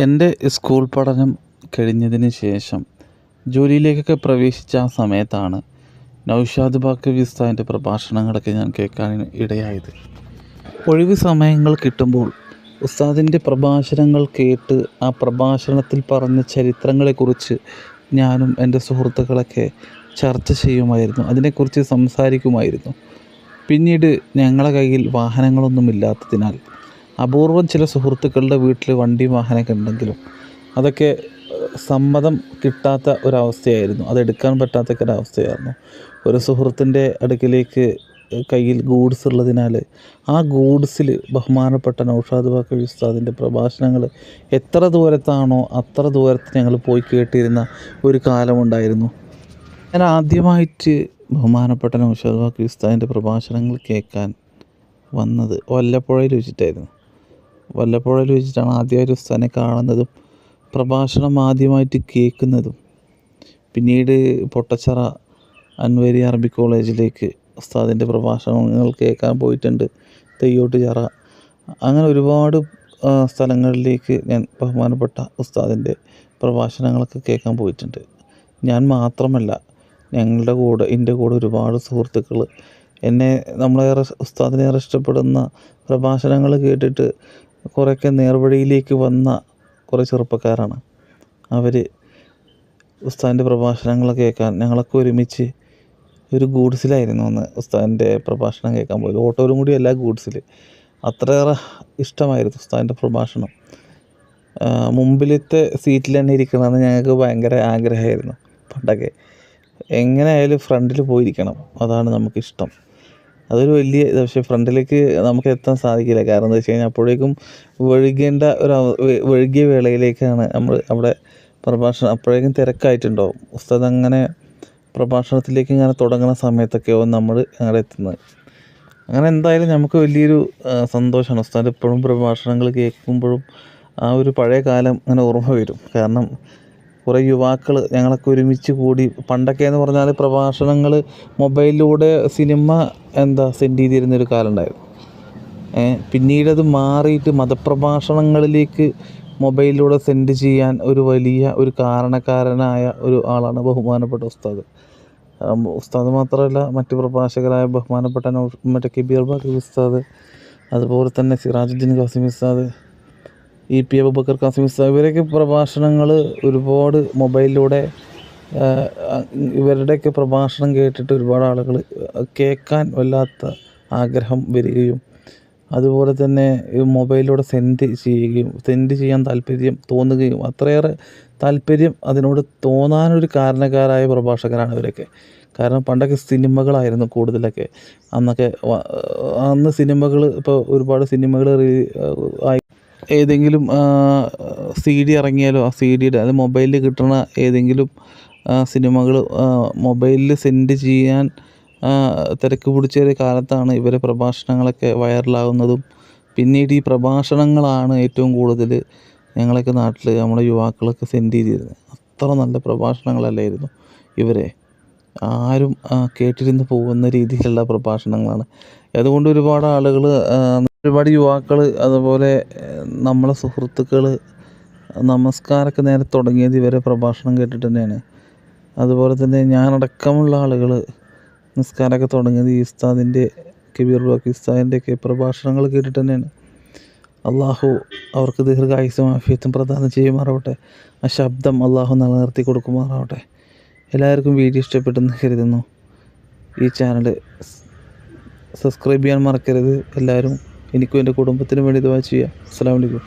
എന്റെ സ്കൂൾ പഠനം കഴിഞ്ഞതിന് ശേഷം ജോലിയിലേക്കൊക്കെ പ്രവേശിച്ച ആ സമയത്താണ് നൗഷാദ് ബാക്കവി ഉസ്താദിന്റെ പ്രഭാഷണങ്ങളൊക്കെ ഞാൻ കേൾക്കാൻ ഇടയായത്. ഒഴിവ് സമയങ്ങൾ കിട്ടുമ്പോൾ ഉസ്താദിന്റെ പ്രഭാഷണങ്ങൾ കേട്ട് ആ പ്രഭാഷണത്തിൽ പറഞ്ഞ ചരിത്രങ്ങളെക്കുറിച്ച് ഞാനും എന്റെ സുഹൃത്തുക്കളൊക്കെ ചർച്ച ചെയ്യുമായിരുന്നു. അതിനെക്കുറിച്ച് സംസാരിക്കുമായിരുന്നു. പിന്നീട് ഞങ്ങളുടെ കയ്യിൽ വാഹനങ്ങളൊന്നും ഇല്ലാത്തതിനാൽ അപൂർവം ചില സുഹൃത്തുക്കളുടെ വീട്ടിൽ വണ്ടി വാഹനമൊക്കെ ഉണ്ടെങ്കിലും അതൊക്കെ സമ്മതം കിട്ടാത്ത ഒരവസ്ഥയായിരുന്നു. അതെടുക്കാൻ പറ്റാത്ത ഒരവസ്ഥയായിരുന്നു. ഒരു സുഹൃത്തിന്റെ അടുക്കിലേക്ക് കയ്യിൽ ഗൂഡ്സ് ഉള്ളതിനാൽ ആ ഗൂഡ്സിൽ ബഹുമാനപ്പെട്ട നൗഷാദ് ബാക്കി ഉസ്താദിന്റെ പ്രഭാഷണങ്ങൾ എത്ര ദൂരത്താണോ അത്ര ദൂരത്ത് ഞങ്ങൾ പോയി കേട്ടിരുന്ന ഒരു കാലമുണ്ടായിരുന്നു. ഞാൻ ആദ്യമായിട്ട് ബഹുമാനപ്പെട്ട നൗഷാദ് ബാക്കി ഉസ്താദിന്റെ പ്രഭാഷണങ്ങൾ കേൾക്കാൻ വന്നത് വല്ലപ്പുഴയിൽ വെച്ചിട്ടായിരുന്നു. വല്ലപ്പുഴയിൽ വെച്ചിട്ടാണ് ആദ്യമായിട്ട് ഉസ്താദിനെ കാണുന്നതും പ്രഭാഷണം ആദ്യമായിട്ട് കേൾക്കുന്നതും. പിന്നീട് പൊട്ടച്ചറ അൻവരി അറബി കോളേജിലേക്ക് ഉസ്താദിന്റെ പ്രഭാഷണങ്ങൾ കേൾക്കാൻ പോയിട്ടുണ്ട്. തെയ്യോട്ട് ചറ. അങ്ങനെ ഒരുപാട് സ്ഥലങ്ങളിലേക്ക് ഞാൻ ബഹുമാനപ്പെട്ട ഉസ്താദിന്റെ പ്രഭാഷണങ്ങളൊക്കെ കേൾക്കാൻ പോയിട്ടുണ്ട്. ഞാൻ മാത്രമല്ല ഞങ്ങളുടെ കൂടെ എന്റെ കൂടെ ഒരുപാട് സുഹൃത്തുക്കൾ എന്നെ നമ്മളേറെ ഉസ്താദിനേറെ ഇഷ്ടപ്പെടുന്ന പ്രഭാഷണങ്ങൾ കേട്ടിട്ട് കുറേയൊക്കെ നേർവഴിയിലേക്ക് വന്ന കുറേ ചെറുപ്പക്കാരാണ്. അവർ ഉസ്താദിന്റെ പ്രഭാഷണങ്ങൾ കേൾക്കാൻ ഞങ്ങളൊക്കെ ഒരുമിച്ച് ഒരു ഗൂഡ്സിലായിരുന്നു അന്ന് ഉസ്താദിന്റെ പ്രഭാഷണം കേൾക്കാൻ പോയത്. ഓട്ടോയിലും കൂടി അല്ല ഗൂഡ്സിൽ അത്രയേറെ ഇഷ്ടമായിരുന്നു ഉസ്താദിന്റെ പ്രഭാഷണം. മുമ്പിലത്തെ സീറ്റിൽ തന്നെ ഇരിക്കണമെന്ന് ഞങ്ങൾക്ക് ഭയങ്കര ആഗ്രഹമായിരുന്നു പണ്ടൊക്കെ. എങ്ങനെയായാലും ഫ്രണ്ടിൽ പോയിരിക്കണം അതാണ് നമുക്കിഷ്ടം. അതൊരു വലിയ ഇത്. പക്ഷേ ഫ്രണ്ടിലേക്ക് നമുക്ക് എത്താൻ സാധിക്കില്ല. കാരണം എന്താ വെച്ച് കഴിഞ്ഞാൽ അപ്പോഴേക്കും വഴുകേണ്ട ഒരു വഴുകിയ വേളയിലേക്കാണ് നമ്മൾ അവിടെ പ്രഭാഷണം. അപ്പോഴേക്കും തിരക്കായിട്ടുണ്ടാവും. ഉസ്താദ് അങ്ങനെ പ്രഭാഷണത്തിലേക്ക് ഇങ്ങനെ തുടങ്ങുന്ന സമയത്തൊക്കെയാവും നമ്മൾ അങ്ങനെ എത്തുന്നത്. അങ്ങനെ എന്തായാലും നമുക്ക് വലിയൊരു സന്തോഷമാണ്. ഉസ്താദ് എപ്പോഴും പ്രഭാഷണങ്ങൾ കേൾക്കുമ്പോഴും ആ ഒരു പഴയ കാലം അങ്ങനെ ഓർമ്മ വരും. കാരണം കുറേ യുവാക്കൾ ഞങ്ങളൊക്കെ ഒരുമിച്ച് കൂടി. പണ്ടൊക്കെ എന്ന് പറഞ്ഞാൽ പ്രഭാഷണങ്ങൾ മൊബൈലിലൂടെ സിനിമ എന്താ സെൻഡ് ചെയ്തിരുന്ന ഒരു കാലം ഉണ്ടായിരുന്നു പിന്നീടത് മാറിയിട്ട് മതപ്രഭാഷണങ്ങളിലേക്ക് മൊബൈലിലൂടെ സെൻഡ് ചെയ്യാൻ ഒരു വലിയ ഒരു കാരണക്കാരനായ ഒരു ആളാണ് ബഹുമാനപ്പെട്ട ഉസ്താദ്. ഉസ്താദ് മാത്രമല്ല മറ്റ് പ്രഭാഷകരായ ബഹുമാനപ്പെട്ട മറ്റേ കിബീർ ബാക്കി ഉസ്താദ് അതുപോലെ തന്നെ സിറാജുദ്ദീൻ ഖാസിം ഉസ്താദ് ഇ പി അബൂബക്കർ കാസിം ഇസ്ലാം ഇവരെയൊക്കെ പ്രഭാഷണങ്ങൾ ഒരുപാട് മൊബൈലിലൂടെ ഇവരുടെയൊക്കെ പ്രഭാഷണം കേട്ടിട്ട് ഒരുപാട് ആളുകൾ കേൾക്കാൻ വല്ലാത്ത ആഗ്രഹം വരികയും അതുപോലെ തന്നെ മൊബൈലിലൂടെ സെൻഡ് ചെയ്യുകയും സെൻഡ് ചെയ്യാൻ താല്പര്യം തോന്നുകയും അത്രയേറെ താല്പര്യം അതിനോട് തോന്നാനൊരു കാരണക്കാരായ പ്രഭാഷകരാണ് ഇവരൊക്കെ. കാരണം പണ്ടൊക്കെ സിനിമകളായിരുന്നു കൂടുതലൊക്കെ. അന്നൊക്കെ അന്ന് സിനിമകൾ ഇപ്പോൾ ഒരുപാട് സിനിമകൾ ആയി ഏതെങ്കിലും സി ഡി ഇറങ്ങിയാലോ ആ സി ഡിയുടെ അത് മൊബൈലിൽ കിട്ടുന്ന ഏതെങ്കിലും സിനിമകൾ മൊബൈലിൽ സെൻഡ് ചെയ്യാൻ തിരക്ക് പിടിച്ചൊരു കാലത്താണ് ഇവരെ പ്രഭാഷണങ്ങളൊക്കെ വൈറലാകുന്നതും. പിന്നീട് ഈ പ്രഭാഷണങ്ങളാണ് ഏറ്റവും കൂടുതൽ ഞങ്ങളൊക്കെ നാട്ടിൽ നമ്മുടെ യുവാക്കളൊക്കെ സെൻഡ് ചെയ്തിരുന്നത്. അത്ര നല്ല പ്രഭാഷണങ്ങളല്ലായിരുന്നു ഇവരെ. ആരും കേട്ടിരുന്ന് പോകുന്ന രീതിയിലുള്ള പ്രഭാഷണങ്ങളാണ്. അതുകൊണ്ട് ഒരുപാട് ആളുകൾ ഒരുപാട് യുവാക്കൾ അതുപോലെ നമ്മളെ സുഹൃത്തുക്കൾ നമസ്കാരമൊക്കെ നേരെ തുടങ്ങിയത് ഇവരെ പ്രഭാഷണം കേട്ടിട്ട് തന്നെയാണ്. അതുപോലെ തന്നെ ഞാനടക്കമുള്ള ആളുകൾ നിസ്കാരമൊക്കെ തുടങ്ങിയത് ഈ ഉസ്താദിന്റെ കബീർ ബാക്കി ഉസ്താദിന്റെയൊക്കെ പ്രഭാഷണങ്ങൾ കേട്ടിട്ട് തന്നെയാണ്. അള്ളാഹു അവർക്ക് ദീർഘായുസും പ്രദാനം ചെയ്യുമാറാവട്ടെ. ആ ശബ്ദം അള്ളാഹു നിലനിർത്തി കൊടുക്കുമാറാവട്ടെ. എല്ലാവർക്കും വീഡിയോ ഇഷ്ടപ്പെട്ടെന്ന് കരുതുന്നു. ഈ ചാനൽ സബ്സ്ക്രൈബ് ചെയ്യാൻ മറക്കരുത്. എല്ലാവരും എനിക്കും എന്റെ കുടുംബത്തിനും വേണ്ടി ദുആ ചെയ്യാം അസ്സാം അലൈക്കും.